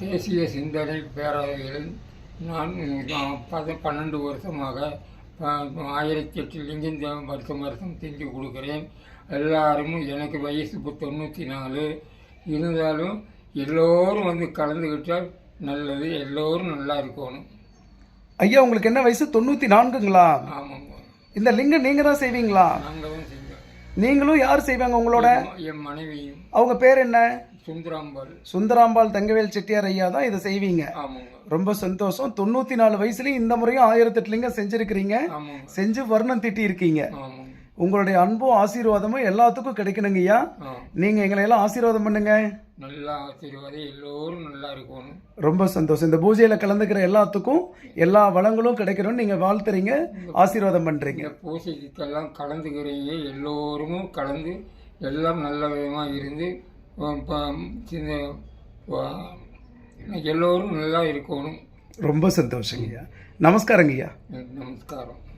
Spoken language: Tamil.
தேசிய சிந்தனை பேரவைகளில் நான் பத பன்னெண்டு வருஷமாக ஆயிரத்தி எட்டு லிங்கம் தே- வருஷம் வருஷம் செஞ்சு கொடுக்குறேன். எல்லாரும் எனக்கு வயசு இப்போ தொண்ணூற்றி நாலு. இருந்தாலும் எல்லோரும் வந்து கலந்துக்கிட்டால் நல்லது எல்லோரும் நல்லா இருக்கணும். ஐயா உங்களுக்கு என்ன வயசு? தொண்ணூற்றி நான்குங்களா? ஆமாங்க. இந்த லிங்கம் நீங்கள் தான் செய்வீங்களா? நாங்கள் தான் செஞ்சோம் நீங்களும் யார் செய்வாங்க உங்களோட? என் மனைவியும். அவங்க பேர் என்ன? சுந்தராம்பாள். சுந்தராம்பாள் தங்கவேல் செட்டியார் ஐயா தான் இதை செய்வீங்க. ரொம்ப சந்தோஷம். தொண்ணூற்றி நாலு வயசுலயும் இந்த முறையும் ஆயிரத்தெட்டு லிங்கம் செஞ்சிருக்கிறீங்க. செஞ்சு வர்ணம் திட்டி இருக்கீங்க உங்களுடைய அன்பும் ஆசீர்வாதமும் எல்லாத்துக்கும் கிடைக்கணுங்க ஐயா. நீங்க எங்களை எல்லாம் ஆசீர்வாதம் பண்ணுங்க. நல்லா ஆசீர்வாதம். எல்லோரும் நல்லா இருக்கணும். ரொம்ப சந்தோஷம். இந்த பூஜையில கலந்துக்கிற எல்லாத்துக்கும் எல்லா வளங்களும் கிடைக்கணும்னு நீங்க வாழ்த்துறீங்க. ஆசீர்வாதம் பண்றீங்க. இந்த பூசைக்கெல்லாம் கலந்துக்கிறீங்க. எல்லோரும் கலந்து எல்லாம் நல்ல விதமாக இருந்து எல்லோரும் நல்லா இருக்கணும். ரொம்ப சந்தோஷங்க ஐயா நமஸ்காரங்க ஐயா நமஸ்காரம்.